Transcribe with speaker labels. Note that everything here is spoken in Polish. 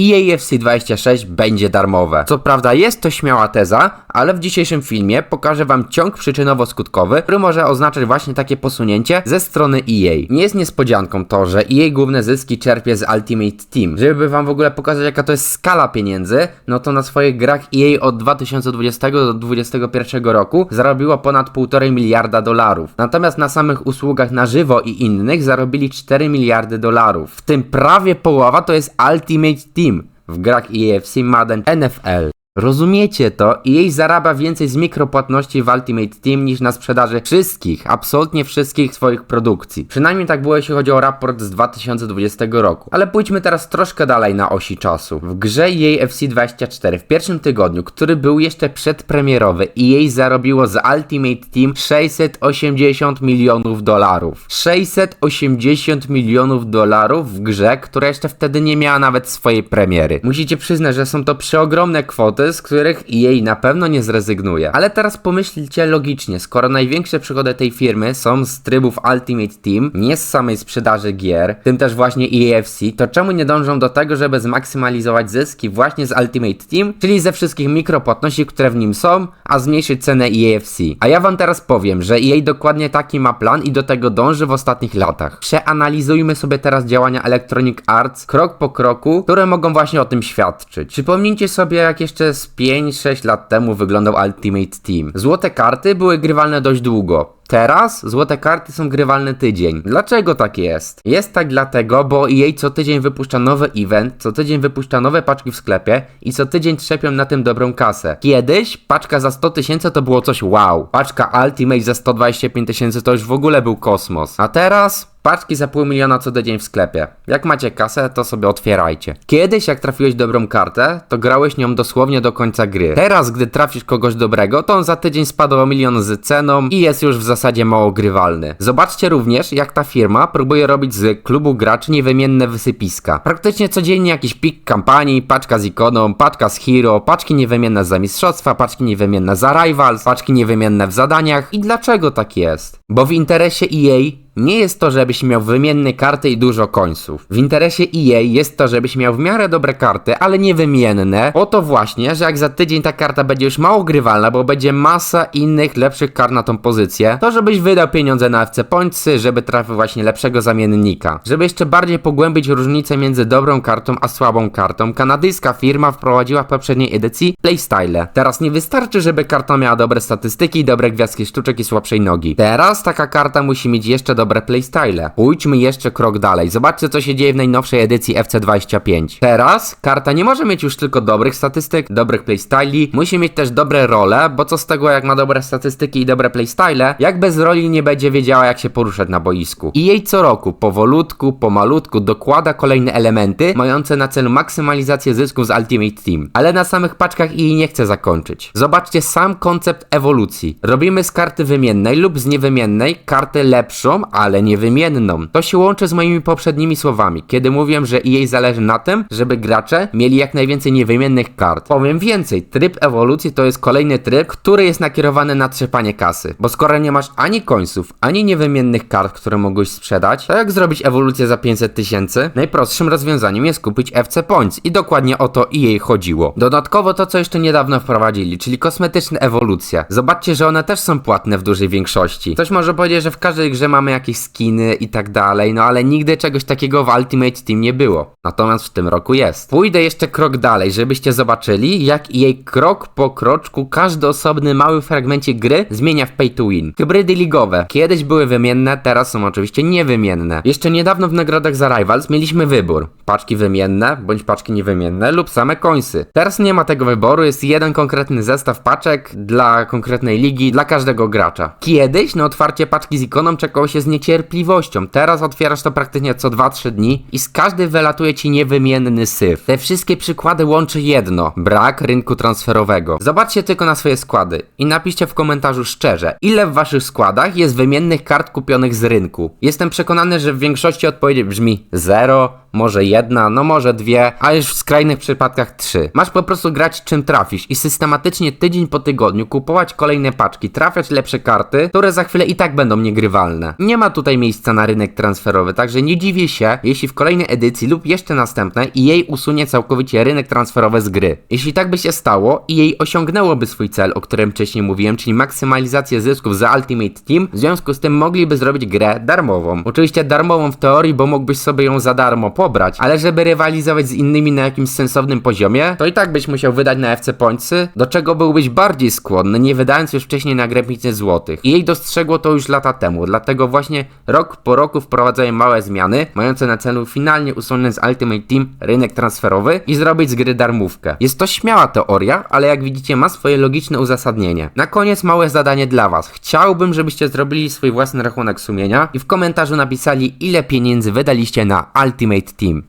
Speaker 1: EAFC 26 będzie darmowe. Co prawda jest to śmiała teza, ale w dzisiejszym filmie pokażę wam ciąg przyczynowo-skutkowy, który może oznaczać właśnie takie posunięcie ze strony EA. Nie jest niespodzianką to, że EA główne zyski czerpie z Ultimate Team. Żeby wam w ogóle pokazać jaka to jest skala pieniędzy, no to na swoich grach EA od 2020 do 2021 roku zarobiło ponad 1,5 miliarda dolarów. Natomiast na samych usługach na żywo i innych zarobili 4 miliardy dolarów. W tym prawie połowa to jest Ultimate Team w grach EFC, Madden, NFL. Rozumiecie to? I jej zarabia więcej z mikropłatności w Ultimate Team niż na sprzedaży wszystkich, absolutnie wszystkich swoich produkcji. Przynajmniej tak było jeśli chodzi o raport z 2020 roku. Ale pójdźmy teraz troszkę dalej na osi czasu. W grze EA FC24 w pierwszym tygodniu, który był jeszcze przedpremierowy, EA zarobiło z Ultimate Team 680 milionów dolarów. 680 milionów dolarów w grze, która jeszcze wtedy nie miała nawet swojej premiery. Musicie przyznać, że są to przeogromne kwoty, z których EA na pewno nie zrezygnuje. Ale teraz pomyślcie logicznie, skoro największe przychody tej firmy są z trybów Ultimate Team, nie z samej sprzedaży gier, tym też właśnie EAFC, to czemu nie dążą do tego, żeby zmaksymalizować zyski właśnie z Ultimate Team, czyli ze wszystkich mikropłatności, które w nim są, a zmniejszyć cenę EAFC? A ja wam teraz powiem, że EA dokładnie taki ma plan i do tego dąży w ostatnich latach. Przeanalizujmy sobie teraz działania Electronic Arts krok po kroku, które mogą właśnie o tym świadczyć. Przypomnijcie sobie, jak jeszcze z 5-6 lat temu wyglądał Ultimate Team. Złote karty były grywalne dość długo. Teraz złote karty są grywalne tydzień. Dlaczego tak jest? Jest tak dlatego, bo EA co tydzień wypuszcza nowy event, co tydzień wypuszcza nowe paczki w sklepie i co tydzień trzepią na tym dobrą kasę. Kiedyś paczka za 100 tysięcy to było coś wow. Paczka Ultimate za 125 tysięcy to już w ogóle był kosmos. A teraz Paczki za pół miliona co tydzień w sklepie. Jak macie kasę, to sobie otwierajcie. Kiedyś, jak trafiłeś dobrą kartę, to grałeś nią dosłownie do końca gry. Teraz, gdy trafisz kogoś dobrego, to on za tydzień spadł o milion z ceną i jest już w zasadzie mało grywalny. Zobaczcie również, jak ta firma próbuje robić z klubu graczy niewymienne wysypiska. Praktycznie codziennie jakiś pik kampanii, paczka z ikoną, paczka z hero, paczki niewymienne za mistrzostwa, paczki niewymienne za rivals, paczki niewymienne w zadaniach. I dlaczego tak jest? Bo w interesie EA nie jest to, żebyś miał wymienne karty i dużo końców. W interesie EA jest to, żebyś miał w miarę dobre karty, ale nie wymienne. O to właśnie, że jak za tydzień ta karta będzie już mało grywalna, bo będzie masa innych lepszych kart na tą pozycję, to żebyś wydał pieniądze na FC Pointsy, żeby trafił właśnie lepszego zamiennika. Żeby jeszcze bardziej pogłębić różnicę między dobrą kartą a słabą kartą, kanadyjska firma wprowadziła w poprzedniej edycji playstyle. Teraz nie wystarczy, żeby karta miała dobre statystyki, dobre gwiazdki sztuczek i słabszej nogi. Teraz taka karta musi mieć jeszcze dobre dobre playstyle. Pójdźmy jeszcze krok dalej. Zobaczcie, co się dzieje w najnowszej edycji FC25. Teraz karta nie może mieć już tylko dobrych statystyk, dobrych playstyli, musi mieć też dobre role, bo co z tego, jak ma dobre statystyki i dobre playstyle, jak bez roli nie będzie wiedziała, jak się poruszać na boisku. I jej co roku, powolutku, pomalutku, dokłada kolejne elementy, mające na celu maksymalizację zysków z Ultimate Team. Ale na samych paczkach jej nie chcę zakończyć. Zobaczcie sam koncept ewolucji. Robimy z karty wymiennej lub z niewymiennej kartę lepszą, ale niewymienną. To się łączy z moimi poprzednimi słowami, kiedy mówiłem, że jej zależy na tym, żeby gracze mieli jak najwięcej niewymiennych kart. Powiem więcej, tryb ewolucji to jest kolejny tryb, który jest nakierowany na trzepanie kasy. Bo skoro nie masz ani końców, ani niewymiennych kart, które mogłeś sprzedać, to jak zrobić ewolucję za 500 tysięcy? Najprostszym rozwiązaniem jest kupić FC Points i dokładnie o to i jej chodziło. Dodatkowo to, co jeszcze niedawno wprowadzili, czyli kosmetyczne ewolucje. Zobaczcie, że one też są płatne w dużej większości. Ktoś może powiedzieć, że w każdej grze mamy jakieś jakieś skiny i tak dalej, no ale nigdy czegoś takiego w Ultimate Team nie było. Natomiast w tym roku jest. Pójdę jeszcze krok dalej, żebyście zobaczyli, jak jej krok po kroczku każdy osobny mały fragmencik gry zmienia w pay to win. Hybrydy ligowe. Kiedyś były wymienne, teraz są oczywiście niewymienne. Jeszcze niedawno w nagrodach za Rivals mieliśmy wybór. Paczki wymienne, bądź paczki niewymienne lub same końsy. Teraz nie ma tego wyboru, jest jeden konkretny zestaw paczek dla konkretnej ligi, dla każdego gracza. Kiedyś na otwarcie paczki z ikoną czekało się z niecierpliwością. Teraz otwierasz to praktycznie co 2-3 dni i z każdej wylatuje ci niewymienny syf. Te wszystkie przykłady łączy jedno: brak rynku transferowego. Zobaczcie tylko na swoje składy i napiszcie w komentarzu szczerze, ile w waszych składach jest wymiennych kart kupionych z rynku. Jestem przekonany, że w większości odpowiedź brzmi 0, może jedna, no może dwie, a już w skrajnych przypadkach trzy. Masz po prostu grać czym trafisz i systematycznie tydzień po tygodniu kupować kolejne paczki, trafiać lepsze karty, które za chwilę i tak będą niegrywalne. Nie ma tutaj miejsca na rynek transferowy, także nie dziwię się, jeśli w kolejnej edycji lub jeszcze następnej jej usunie całkowicie rynek transferowy z gry. Jeśli tak by się stało i jej osiągnęłoby swój cel, o którym wcześniej mówiłem, czyli maksymalizację zysków za Ultimate Team, w związku z tym mogliby zrobić grę darmową. Oczywiście darmową w teorii, bo mógłbyś sobie ją za darmo ale żeby rywalizować z innymi na jakimś sensownym poziomie, to i tak byś musiał wydać na FC Pointsy, do czego byłbyś bardziej skłonny, nie wydając już wcześniej na grę 5 złotych. I jej dostrzegło to już lata temu, dlatego właśnie rok po roku wprowadzają małe zmiany, mające na celu finalnie usunąć z Ultimate Team rynek transferowy i zrobić z gry darmówkę. Jest to śmiała teoria, ale jak widzicie ma swoje logiczne uzasadnienie. Na koniec małe zadanie dla was. Chciałbym, żebyście zrobili swój własny rachunek sumienia i w komentarzu napisali ile pieniędzy wydaliście na Ultimate Team.